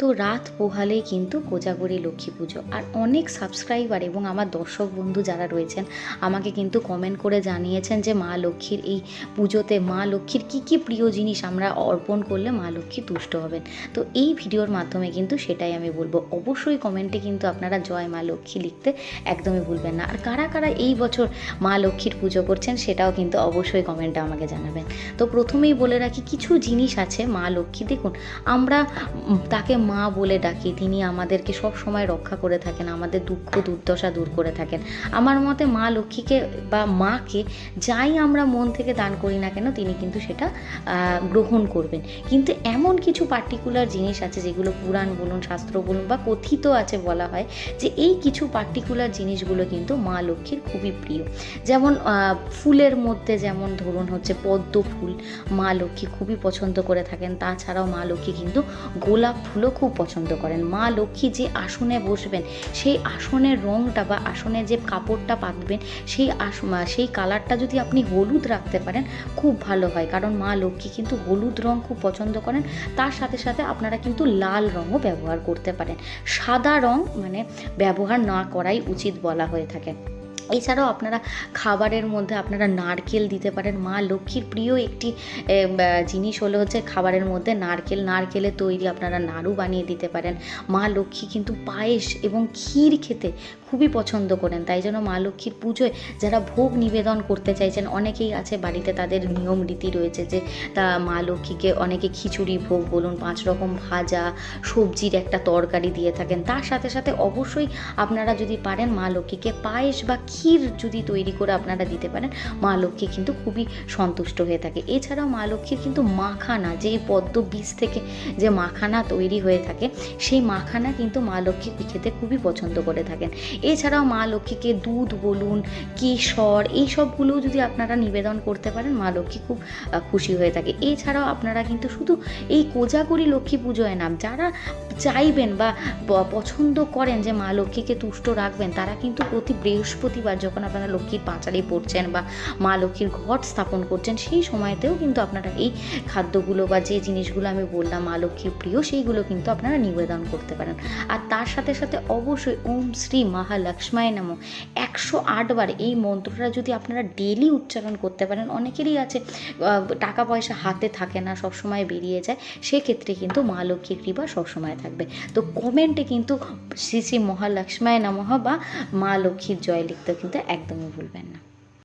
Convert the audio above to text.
তো রাত পোহালেই কিন্তু কোজাগরি লক্ষ্মী পুজো। আর অনেক সাবস্ক্রাইবার এবং আমার দর্শক বন্ধু যারা রয়েছেন, আমাকে কিন্তু কমেন্ট করে জানিয়েছেন যে মা লক্ষ্মীর এই পুজোতে মা লক্ষ্মীর কী কী প্রিয় জিনিস আমরা অর্পণ করলে মা লক্ষ্মী তুষ্ট হবেন। তো এই ভিডিওর মাধ্যমে কিন্তু সেটাই আমি বলব। অবশ্যই কমেন্টে কিন্তু আপনারা জয় মা লক্ষ্মী লিখতে একদমই ভুলবেন না। আর কারা কারা এই বছর মা লক্ষ্মীর পুজো করছেন সেটাও কিন্তু অবশ্যই কমেন্টে আমাকে জানাবেন। তো প্রথমেই বলে রাখি, কিছু জিনিস আছে মা লক্ষ্মী। দেখুন, আমরা তাকে মা বলে ডাকি, তিনি আমাদেরকে সব সময় রক্ষা করে থাকেন, আমাদের দুঃখ, দুর্দশা দূর করে থাকেন। আমার মতে মা লক্ষ্মীকে বা মাকে যাই আমরা মন থেকে দান করি না কেন, তিনি কিন্তু সেটা গ্রহণ করবেন। কিন্তু এমন কিছু পার্টিকুলার জিনিস আছে, যেগুলো পুরাণ বলুন, শাস্ত্র বলুন বা কথিত আছে বলা হয়, যে এই কিছু পার্টিকুলার জিনিসগুলো কিন্তু মা লক্ষ্মীর খুবই প্রিয়। যেমন ফুলের মধ্যে যেমন ধরুন হচ্ছে পদ্ম ফুল, মা লক্ষ্মী খুবই পছন্দ করে থাকেন। তাছাড়াও মা লক্ষ্মী কিন্তু গোলাপ ফুলও খুব পছন্দ করেন। মা লক্ষ্মী যে আসনে বসবেন, সেই আসনের রঙটা বা আসনে যে কাপড়টা পাতবেন, সেই আস সেই কালারটা যদি আপনি হলুদ রাখতে পারেন, খুব ভালো হয়। কারণ মা লক্ষ্মী কিন্তু হলুদ রং খুব পছন্দ করেন। তার সাথে সাথে আপনারা কিন্তু লাল রঙও ব্যবহার করতে পারেন। সাদা রং মানে ব্যবহার না করাই উচিত বলা হয়ে থাকে। এছাড়াও আপনারা খাবারের মধ্যে আপনারা নারকেল দিতে পারেন। মা লক্ষ্মীর প্রিয় একটি জিনিস হলো হচ্ছে খাবারের মধ্যে নারকেল। নারকেলের তৈরি আপনারা নাড়ু বানিয়ে দিতে পারেন। মা লক্ষ্মী কিন্তু পায়েস এবং ক্ষীর খেতে খুবই পছন্দ করেন। তাই জন্য মা লক্ষ্মীর পুজোয় যারা ভোগ নিবেদন করতে চাইছেন, অনেকেই আছে বাড়িতে তাদের নিয়ম রীতি রয়েছে যে তা মা লক্ষ্মীকে অনেকে খিচুড়ি ভোগ বলুন, পাঁচ রকম ভাজা, সবজির একটা তরকারি দিয়ে থাকেন। তার সাথে সাথে অবশ্যই আপনারা যদি পারেন মা লক্ষ্মীকে পায়েস বা ক্ষীর যদি তৈরি করে আপনারা দিতে পারেন, মা লক্ষ্মী কিন্তু খুবই সন্তুষ্ট হয়ে থাকে। এছাড়াও মা লক্ষ্মীর কিন্তু মাখানা, যে পদ্ম বীজ থেকে যে মাখানা তৈরি হয়ে থাকে, সেই মাখানা কিন্তু মা লক্ষ্মী খেতে খুবই পছন্দ করে থাকেন। এছাড়াও মা লক্ষ্মীকে দুধ বলুন, কেশর, এই সবগুলোও যদি আপনারা নিবেদন করতে পারেন, মা লক্ষ্মী খুব খুশি হয়ে থাকে। এছাড়াও আপনারা কিন্তু শুধু এই কোজাগরি লক্ষ্মী পুজোয় না, যারা চাইবেন বা পছন্দ করেন যে মা লক্ষ্মীকে তুষ্ট রাখবেন, তারা কিন্তু প্রতি বৃহস্পতিবার যখন আপনারা লক্ষ্মীর পাঁচালি পড়ছেন বা মা লক্ষ্মীর ঘট স্থাপন করছেন, সেই সময়তেও কিন্তু আপনারা এই খাদ্যগুলো বা যে জিনিসগুলো আমি বললাম মা লক্ষ্মীর প্রিয়, সেইগুলো কিন্তু আপনারা নিবেদন করতে পারেন। আর তার সাথে সাথে অবশ্যই ওম শ্রী মহালক্ষ্মায় নাম। একশো আটবার এই মন্ত্রটা যদি আপনারা ডেলি উচ্চারণ করতে পারেন, অনেকেরই আছে টাকা পয়সা হাতে থাকে না, সবসময় বেরিয়ে যায়, সেক্ষেত্রে কিন্তু মা লক্ষ্মীর কৃপা সবসময় থাকবে। তো কমেন্টে কিন্তু শ্রী শ্রী মহালক্ষ্মায় নমঃ বা মা লক্ষ্মীর জয় লিখতে কিন্তু একদমই ভুলবেন না।